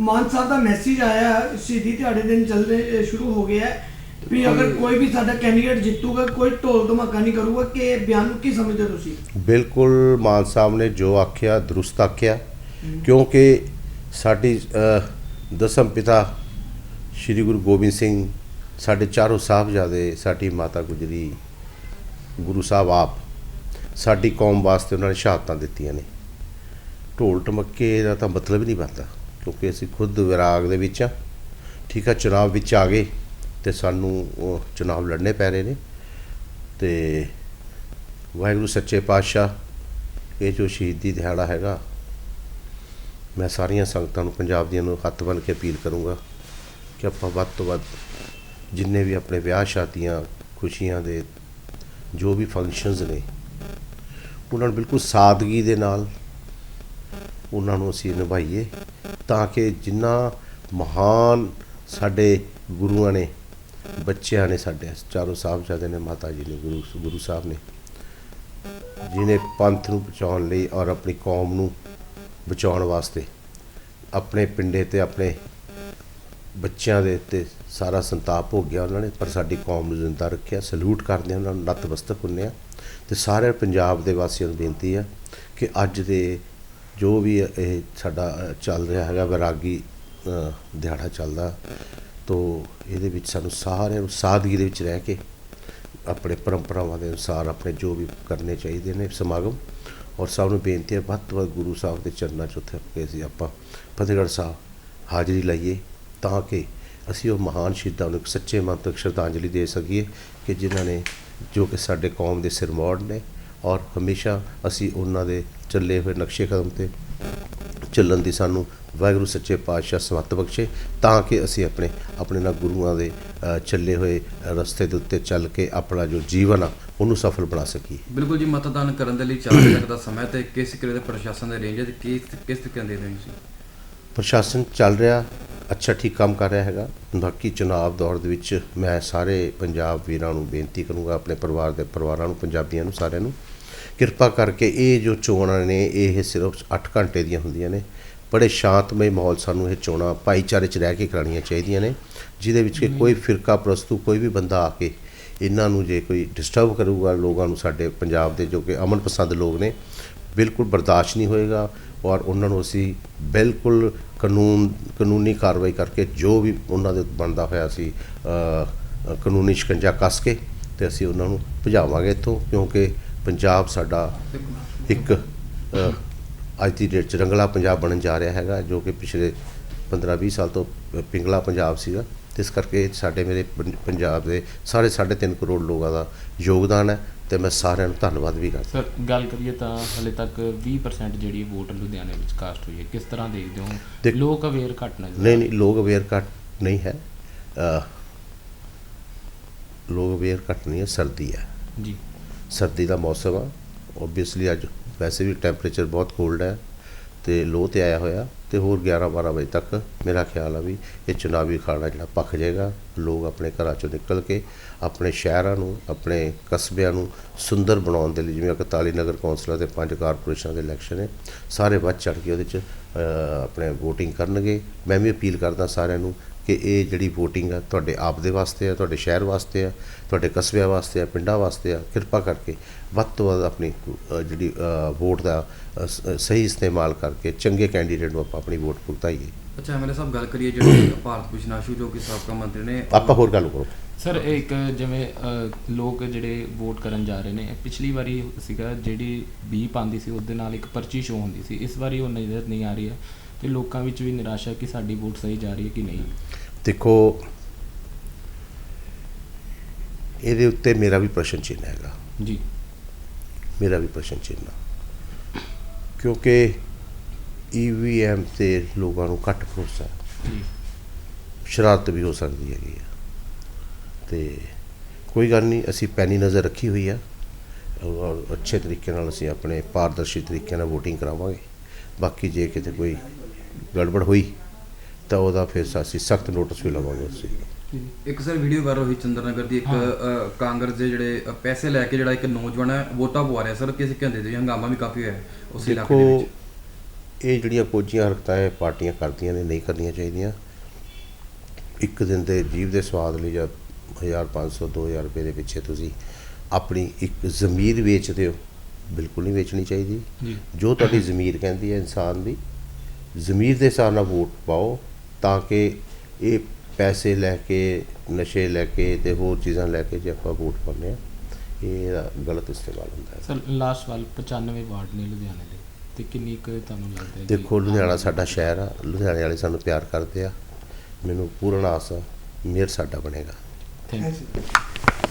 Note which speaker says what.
Speaker 1: ਮਾਨ ਸਾਹਿਬ ਦਾ message ਆਇਆ ਸ਼ਹੀਦੀ ਦਿਹਾੜੇ ਦਿਨ ਚੱਲਣੇ ਸ਼ੁਰੂ ਹੋ ਗਿਆ ਹੈ। ਵੀ ਅਗਰ ਕੋਈ ਵੀ ਸਾਡਾ ਕੈਂਡੀਡੇਟ ਜਿੱਤੂਗਾ ਕੋਈ ਢੋਲ ਧਮਾਕਾ ਨਹੀਂ ਕਰੂਗਾ ਕਿ ਬਿਆਨ ਨੂੰ ਕੀ ਸਮਝਦੇ ਤੁਸੀਂ?
Speaker 2: ਬਿਲਕੁਲ ਮਾਨ ਸਾਹਿਬ ਨੇ ਜੋ ਆਖਿਆ ਦਰੁਸਤ ਆਖਿਆ। ਕਿਉਂਕਿ ਸਾਡੀ ਦਸਮ ਪਿਤਾ ਸ੍ਰੀ ਗੁਰੂ ਗੋਬਿੰਦ ਸਿੰਘ ਸਾਡੇ ਚਾਰੋਂ ਸਾਹਿਬਜ਼ਾਦੇ ਸਾਡੀ ਮਾਤਾ ਗੁਜਰੀ ਗੁਰੂ ਸਾਹਿਬ ਆਪ ਸਾਡੀ ਕੌਮ ਵਾਸਤੇ ਉਹਨਾਂ ਨੇ ਸ਼ਹਾਦਤਾਂ ਦਿੱਤੀਆਂ ਨੇ। ਢੋਲ ਟਮੱਕੇ ਦਾ ਤਾਂ ਮਤਲਬ ਹੀ ਨਹੀਂ ਬਣਦਾ। ਕਿਉਂਕਿ ਅਸੀਂ ਖੁਦ ਵਿਰਾਗ ਦੇ ਵਿੱਚ ਆ। ਠੀਕ ਆ, ਚੁਣਾਵ ਵਿੱਚ ਆ ਗਏ ਤੇ ਸਾਨੂੰ ਚੁਣਾਵ ਲੜਨੇ ਪੈ ਰਹੇ ਨੇ। ਤੇ ਵਾਹਿਗੁਰੂ ਸੱਚੇ ਪਾਤਸ਼ਾਹ, ਇਹ ਜੋ ਸ਼ਹੀਦੀ ਦਿਹਾੜਾ ਹੈਗਾ, ਮੈਂ ਸਾਰੀਆਂ ਸੰਗਤਾਂ ਨੂੰ ਪੰਜਾਬ ਦੀਆਂ ਨੂੰ ਹੱਥ ਬੰਨ੍ਹ ਕੇ ਅਪੀਲ ਕਰੂੰਗਾ ਕਿ ਆਪਾਂ ਵੱਧ ਤੋਂ ਵੱਧ ਜਿੰਨੇ ਵੀ ਆਪਣੇ ਵਿਆਹ ਸ਼ਾਦੀਆਂ, ਖੁਸ਼ੀਆਂ ਦੇ ਜੋ ਵੀ ਫੰਕਸ਼ਨਸ ਨੇ, ਉਹਨਾਂ ਨੂੰ ਬਿਲਕੁਲ ਸਾਦਗੀ ਦੇ ਨਾਲ ਉਹਨਾਂ ਨੂੰ ਅਸੀਂ ਨਿਭਾਈਏ। ਤਾਂ ਕਿ ਜਿੰਨਾ ਮਹਾਨ ਸਾਡੇ ਗੁਰੂਆਂ ਨੇ, ਬੱਚਿਆਂ ਨੇ ਸਾਡੇ, ਚਾਰੋਂ ਸਾਹਿਬਜ਼ਾਦੇ ਨੇ, ਮਾਤਾ ਜੀ ਨੇ, ਗੁਰੂ ਗੁਰੂ ਸਾਹਿਬ ਨੇ ਜਿਨੇ ਪੰਥ ਨੂੰ ਬਚਾਉਣ ਲਈ ਔਰ ਆਪਣੀ ਕੌਮ ਨੂੰ ਬਚਾਉਣ ਵਾਸਤੇ ਆਪਣੇ ਪਿੰਡੇ ਤੇ ਆਪਣੇ ਬੱਚਿਆਂ ਦੇ ਉੱਤੇ ਸਾਰਾ ਸੰਤਾਪ ਹੋ ਗਿਆ ਉਹਨਾਂ ਨੇ, ਪਰ ਸਾਡੀ ਕੌਮ ਨੂੰ ਜ਼ਿੰਦਾ ਰੱਖਿਆ, ਸਲੂਟ ਕਰਦੇ ਉਹਨਾਂ ਨੂੰ ਨਤਮਸਤਕ ਹੁੰਦੇ ਹਾਂ ਤੇ ਸਾਰੇ ਪੰਜਾਬ ਦੇ ਵਾਸੀਆਂ ਨੂੰ ਬੇਨਤੀ ਆ ਕਿ ਅੱਜ ਦੇ ਜੋ ਵੀ ਇਹ ਸਾਡਾ ਚੱਲ ਰਿਹਾ ਹੈਗਾ, ਵੈਰਾਗੀ ਦਿਹਾੜਾ ਚੱਲਦਾ, ਤੋ ਇਹਦੇ ਵਿੱਚ ਸਾਨੂੰ ਸਾਰਿਆਂ ਨੂੰ ਸਾਦਗੀ ਦੇ ਵਿੱਚ ਰਹਿ ਕੇ ਆਪਣੇ ਪਰੰਪਰਾਵਾਂ ਦੇ ਅਨੁਸਾਰ ਆਪਣੇ ਜੋ ਵੀ ਕਰਨੇ ਚਾਹੀਦੇ ਨੇ ਸਮਾਗਮ, ਔਰ ਸਭ ਨੂੰ ਬੇਨਤੀ ਹੈ, ਵੱਧ ਤੋਂ ਵੱਧ ਗੁਰੂ ਸਾਹਿਬ ਦੇ ਚਰਨਾਂ 'ਚ ਉੱਥੇ ਕੇ ਅਸੀਂ ਆਪਾਂ ਫਤਿਹਗੜ੍ਹ ਸਾਹਿਬ ਹਾਜ਼ਰੀ ਲਾਈਏ, ਤਾਂ ਕਿ ਅਸੀਂ ਉਹ ਮਹਾਨ ਸ਼ਹੀਦਾਂ ਨੂੰ ਇੱਕ ਸੱਚੇ ਮਨ ਤੋਂ ਸ਼ਰਧਾਂਜਲੀ ਦੇ ਸਕੀਏ, ਕਿ ਜਿਨ੍ਹਾਂ ਨੇ ਜੋ ਕਿ ਸਾਡੇ ਕੌਮ ਦੇ ਸਿਰਮੌਰ ਨੇ ਔਰ ਹਮੇਸ਼ਾ ਅਸੀਂ ਉਹਨਾਂ ਦੇ ਚੱਲੇ ਹੋਏ ਨਕਸ਼ੇ ਕਦਮ ਤੇ ਚੱਲਣ ਦੀ ਸਾਨੂੰ ਵਾਹਿਗੁਰੂ ਸੱਚੇ ਪਾਤਸ਼ਾਹ ਸਮਤ ਬਖਸ਼ੇ ਤਾਂ ਕਿ ਅਸੀਂ ਆਪਣੇ ਆਪਣੇ ਨਾਲ ਗੁਰੂਆਂ ਦੇ ਚੱਲੇ ਹੋਏ ਰਸਤੇ ਦੇ ਉੱਤੇ ਚੱਲ ਕੇ ਆਪਣਾ ਜੋ ਜੀਵਨ ਆ ਉਹਨੂੰ ਸਫਲ ਬਣਾ ਸਕੀਏ।
Speaker 3: ਬਿਲਕੁਲ ਜੀ ਮਤਦਾਨ ਕਰਨ ਦੇ ਲਈ 4 ਤੱਕ ਦਾ ਸਮਾਂ ਤੇ ਕਿਸ ਕਿਰੇ ਦੇ ਪ੍ਰਸ਼ਾਸਨ ਦੇ ਰੇਂਜ ਤੇ ਕਿਸ ਕਿਸ ਤਰੀਕੇ ਦੇ ਰਹੇ ਸੀ
Speaker 2: ਪ੍ਰਸ਼ਾਸਨ ਚੱਲ ਰਿਹਾ ਅੱਛਾ ਠੀਕ ਕੰਮ ਕਰ ਰਿਹਾ ਹੈਗਾ। ਬਾਕੀ ਚੁਣਾਵ ਦੌਰ ਦੇ ਵਿੱਚ ਮੈਂ ਸਾਰੇ ਪੰਜਾਬ ਵੀਰਾਂ ਨੂੰ ਬੇਨਤੀ ਕਰੂੰਗਾ ਆਪਣੇ ਪਰਿਵਾਰ ਦੇ ਪਰਿਵਾਰਾਂ ਨੂੰ ਪੰਜਾਬੀਆਂ ਨੂੰ ਸਾਰਿਆਂ ਨੂੰ ਕਿਰਪਾ ਕਰਕੇ ਇਹ ਜੋ ਚੋਣਾਂ ਨੇ ਇਹ ਸਿਰਫ 8 ਘੰਟੇ ਦੀਆਂ ਹੁੰਦੀਆਂ ਨੇ। ਬੜੇ ਸ਼ਾਂਤਮਈ ਮਾਹੌਲ ਸਾਨੂੰ ਇਹ ਚੋਣਾਂ ਭਾਈਚਾਰੇ 'ਚ ਰਹਿ ਕੇ ਕਰਾਉਣੀਆਂ ਚਾਹੀਦੀਆਂ ਨੇ ਜਿਹਦੇ ਵਿੱਚ ਕਿ ਕੋਈ ਫਿਰਕਾ ਪ੍ਰਸਤੂ ਕੋਈ ਵੀ ਬੰਦਾ ਆ ਕੇ ਇਹਨਾਂ ਨੂੰ ਜੇ ਕੋਈ ਡਿਸਟਰਬ ਕਰੂਗਾ ਲੋਕਾਂ ਨੂੰ ਸਾਡੇ ਪੰਜਾਬ ਦੇ ਜੋ ਕਿ ਅਮਨ ਪਸੰਦ ਲੋਕ ਨੇ ਬਿਲਕੁਲ ਬਰਦਾਸ਼ਤ ਨਹੀਂ ਹੋਏਗਾ ਔਰ ਉਹਨਾਂ ਨੂੰ ਅਸੀਂ ਬਿਲਕੁਲ ਕਾਨੂੰਨ ਕਾਨੂੰਨੀ ਕਾਰਵਾਈ ਕਰਕੇ ਜੋ ਵੀ ਉਹਨਾਂ ਦੇ ਬਣਦਾ ਹੋਇਆ ਸੀ ਕਾਨੂੰਨੀ ਸ਼ਿਕੰਜਾ ਕੱਸ ਕੇ ਤੇ ਅਸੀਂ ਉਹਨਾਂ ਨੂੰ ਭਜਾਵਾਂਗੇ ਇੱਥੋਂ ਕਿਉਂਕਿ ਪੰਜਾਬ ਸਾਡਾ ਇੱਕ ਅੱਜ ਦੀ ਡੇਟ 'ਚ ਰੰਗਲਾ ਪੰਜਾਬ ਬਣਨ ਜਾ ਰਿਹਾ ਹੈਗਾ ਜੋ ਕਿ ਪਿਛਲੇ 15-20 ਸਾਲ ਤੋਂ ਪਿੰਗਲਾ ਪੰਜਾਬ ਸੀਗਾ। ਇਸ ਕਰਕੇ ਸਾਡੇ ਮੇਰੇ ਪੰਜਾਬ ਦੇ ਸਾਰੇ 3.5 ਕਰੋੜ ਲੋਕਾਂ ਦਾ ਯੋਗਦਾਨ ਹੈ ਤੇ ਮੈਂ ਸਾਰਿਆਂ ਨੂੰ ਧੰਨਵਾਦ ਵੀ ਕਰਦਾ।
Speaker 4: ਸਰ ਗੱਲ ਕਰੀਏ ਤਾਂ ਹਲੇ ਤੱਕ 20% ਜਿਹੜੀ ਵੋਟ ਲੁਧਿਆਣੇ ਵਿੱਚ ਕਾਸਟ ਹੋਈ ਹੈ ਕਿਸ ਤਰ੍ਹਾਂ ਦੇਖਦੇ ਹੋ? ਲੋਕ ਅਵੇਅਰ ਘੱਟ
Speaker 2: ਨਹੀਂ ਨਹੀਂ ਲੋਕ ਅਵੇਅਰ ਘੱਟ ਨਹੀਂ ਹੈ। ਲੋਕ ਅਵੇਅਰ ਘੱਟ ਨਹੀਂ ਹੈ ਸਰਦੀ ਹੈ।
Speaker 4: ਜੀ।
Speaker 2: ਸਰਦੀ ਦਾ ਮੌਸਮ ਆ। ਓਬਵੀਅਸਲੀ ਅੱਜ ਵੈਸੇ ਵੀ ਟੈਂਪਰੇਚਰ ਬਹੁਤ ਕੋਲਡ ਹੈ ਤੇ ਲੋ ਤੇ ਆਇਆ ਹੋਇਆ ਤੇ ਹੋਰ 11 12 ਵਜੇ ਤੱਕ ਮੇਰਾ ਖਿਆਲ ਆ ਵੀ ਇਹ ਚੁਣਾਵੀ ਅਖਾੜਾ ਜਿਹੜਾ ਪੱਕ ਜਾਏਗਾ। ਲੋਕ ਆਪਣੇ ਘਰਾਂ ਚੋਂ ਨਿਕਲ ਕੇ ਆਪਣੇ ਸ਼ਹਿਰਾਂ ਨੂੰ, ਆਪਣੇ ਕਸਬਿਆਂ ਨੂੰ ਸੁੰਦਰ ਬਣਾਉਣ ਦੇ ਲਈ ਜਿਵੇਂ 41 ਨਗਰ ਕੌਂਸਲਾਂ ਤੇ ਪੰਜ ਕਾਰਪੋਰੇਸ਼ਨਾਂ ਦੇ ਇਲੈਕਸ਼ਨ ਨੇ, ਸਾਰੇ ਵੱਧ ਚੜ ਕੇ ਉਹਦੇ 'ਚ ਆਪਣੇ VOTING ਕਰਨਗੇ। ਮੈਂ ਵੀ ਅਪੀਲ ਕਰਦਾ ਸਾਰਿਆਂ ਨੂੰ ਕਿ ਇਹ ਜਿਹੜੀ VOTING ਆ ਤੁਹਾਡੇ ਆਪ ਦੇ ਵਾਸਤੇ ਆ ਤੁਹਾਡੇ ਸ਼ਹਿਰ ਵਾਸਤੇ ਆ ਤੁਹਾਡੇ ਕਸਬਿਆਂ ਵਾਸਤੇ ਆ ਪਿੰਡਾਂ ਵਾਸਤੇ ਆ ਕਿਰਪਾ ਕਰਕੇ ਵੱਧ ਤੋਂ ਵੱਧ ਆਪਣੀ ਜਿਹੜੀ ਵੋਟ ਦਾ ਸਹੀ ਇਸਤੇਮਾਲ ਕਰਕੇ ਚੰਗੇ ਕੈਂਡੀਡੇਟ ਨੂੰ ਆਪਾਂ ਆਪਣੀ ਵੋਟ ਭੁਗਤਾਈਏ।
Speaker 3: ਅੱਛਾ ਐਮਐਲਏ ਸਾਹਿਬ ਗੱਲ ਕਰੀਏ ਜਿਹੜੇ ਭਾਰਤ ਭੂਸ਼ਣ ਆਸ਼ੂ ਜੋ ਕਿ ਸਾਬਕਾ ਮੰਤਰੀ ਨੇ
Speaker 2: ਆਪਾਂ ਹੋਰ ਗੱਲ ਕਰੋ।
Speaker 4: ਸਰ ਇਹ ਇੱਕ ਜਿਵੇਂ ਲੋਕ ਜਿਹੜੇ ਵੋਟ ਕਰਨ ਜਾ ਰਹੇ ਨੇ ਪਿਛਲੀ ਵਾਰੀ ਸੀਗਾ ਜਿਹੜੀ ਬੀ ਪਾਉਂਦੀ ਸੀ ਉਹਦੇ ਨਾਲ ਇੱਕ ਪਰਚੀ ਸ਼ੋ ਹੁੰਦੀ ਸੀ ਇਸ ਵਾਰੀ ਉਹ ਨਜ਼ਰ ਨਹੀਂ ਆ ਰਹੀ ਹੈ। ਤੇ ਲੋਕਾਂ ਵਿੱਚ ਵੀ ਨਿਰਾਸ਼ਾ ਕਿ ਸਾਡੀ ਵੋਟ ਸਹੀ ਜਾ ਰਹੀ ਹੈ ਕਿ ਨਹੀਂ।
Speaker 2: ਦੇਖੋ ਇਹਦੇ ਉੱਤੇ ਮੇਰਾ ਵੀ ਪ੍ਰਸ਼ਨ ਚਿੰਨ੍ਹ ਹੈਗਾ।
Speaker 4: ਜੀ।
Speaker 2: ਮੇਰਾ ਵੀ ਪ੍ਰਸ਼ਨ ਚਿੰਨ੍ਹ। ਕਿਉਂਕਿ ਈਵੀਐਮ ਤੇ ਲੋਕਾਂ ਨੂੰ ਘੱਟ ਭਰੋਸਾ
Speaker 4: ਜੀ।
Speaker 2: ਸ਼ਰਾਰਤ ਵੀ ਹੋ ਸਕਦੀ ਹੈਗੀ ਆ। ਤੇ ਕੋਈ ਗੱਲ ਨਹੀਂ ਅਸੀਂ ਪੈਣੀ ਨਜ਼ਰ ਰੱਖੀ ਹੋਈ ਆ। ਔਰ ਅੱਛੇ ਤਰੀਕੇ ਨਾਲ ਅਸੀਂ ਆਪਣੇ ਪਾਰਦਰਸ਼ੀ ਤਰੀਕੇ ਨਾਲ VOTING ਕਰਾਵਾਂਗੇ। ਬਾਕੀ ਜੇ ਕਿਤੇ ਕੋਈ ਗੜਬੜ ਹੋਈ ਤਾਂ ਉਹਦਾ ਫਿਰ ਅਸੀਂ ਸਖਤ ਨੋਟਿਸ ਵੀ ਲਵਾਂਗੇ ਦਾ
Speaker 3: ਇੱਕ ਸਰ ਵੀਡੀਓ ਵਾਇਰਲ ਹੋਈ ਚੰਦਰਨਗਰ ਦੀ ਇੱਕ ਕਾਂਗਰਸ ਦੇ ਜਿਹੜੇ ਪੈਸੇ ਲੈ ਕੇ ਜਿਹੜਾ ਇੱਕ ਨੌਜਵਾਨ ਹੈ ਵੋਟਾਂ ਪਵਾ ਰਿਹਾ ਸਰ ਕਿਸੇ ਕਹਿੰਦੇ ਦੇ ਹੰਗਾਮਾ ਵੀ ਕਾਫੀ ਹੋਇਆ ਹੈ ਉਸ ਇਲਾਕੇ ਦੇ ਵਿੱਚ।
Speaker 2: ਇਹ ਜਿਹੜੀਆਂ ਕੋਝੀਆਂ ਹਰਕਤਾਂ ਇਹ ਪਾਰਟੀਆਂ ਕਰਦੀਆਂ ਨੇ ਨਹੀਂ ਕਰਨੀਆਂ ਚਾਹੀਦੀਆਂ। ਇੱਕ ਦਿਨ ਦੇ ਜੀਵ ਦੇ ਸਵਾਦ ਲਈ ਜਾਂ 1500 2000 ਰੁਪਏ ਦੇ ਪਿੱਛੇ ਤੁਸੀਂ ਆਪਣੀ ਇੱਕ ਜ਼ਮੀਰ ਵੇਚਦੇ ਹੋ ਬਿਲਕੁਲ ਨਹੀਂ ਵੇਚਣੀ ਚਾਹੀਦੀ।
Speaker 4: ਜੋ।
Speaker 2: ਤੁਹਾਡੀ ਜ਼ਮੀਰ ਕਹਿੰਦੀ ਹੈ ਇਨਸਾਨ ਦੀ ਜ਼ਮੀਰ ਦੇ ਹਿਸਾਬ ਨਾਲ ਵੋਟ ਪਾਓ ਤਾਂ ਕਿ ਇਹ ਪੈਸੇ ਲੈ ਕੇ ਨਸ਼ੇ ਲੈ ਕੇ ਤੇ ਹੋਰ ਚੀਜ਼ਾਂ ਲੈ ਕੇ ਜੇ ਆਪਾਂ ਵੋਟ ਪਾਉਂਦੇ ਆ ਇਹ ਗਲਤ ਇਸਤੇਮਾਲ ਹੁੰਦਾ ਹੈ।
Speaker 4: ਸਰ ਲਾਸਟ ਵਾਲ 95 ਵਾਰਡ ਨੇ ਲੁਧਿਆਣੇ ਦੇ ਤੇ ਕਿੰਨੀ ਕੁ ਤੁਹਾਨੂੰ ਲੱਗਦਾ ਹੈ
Speaker 2: ਦੇਖੋ ਲੁਧਿਆਣਾ ਸਾਡਾ ਸ਼ਹਿਰ ਆ ਲੁਧਿਆਣੇ ਵਾਲੇ ਸਾਨੂੰ ਪਿਆਰ ਕਰਦੇ ਆ। ਮੈਨੂੰ ਪੂਰਨ ਆਸ ਆ ਮੇਅਰ ਸਾਡਾ ਬਣੇਗਾ।
Speaker 4: Thank you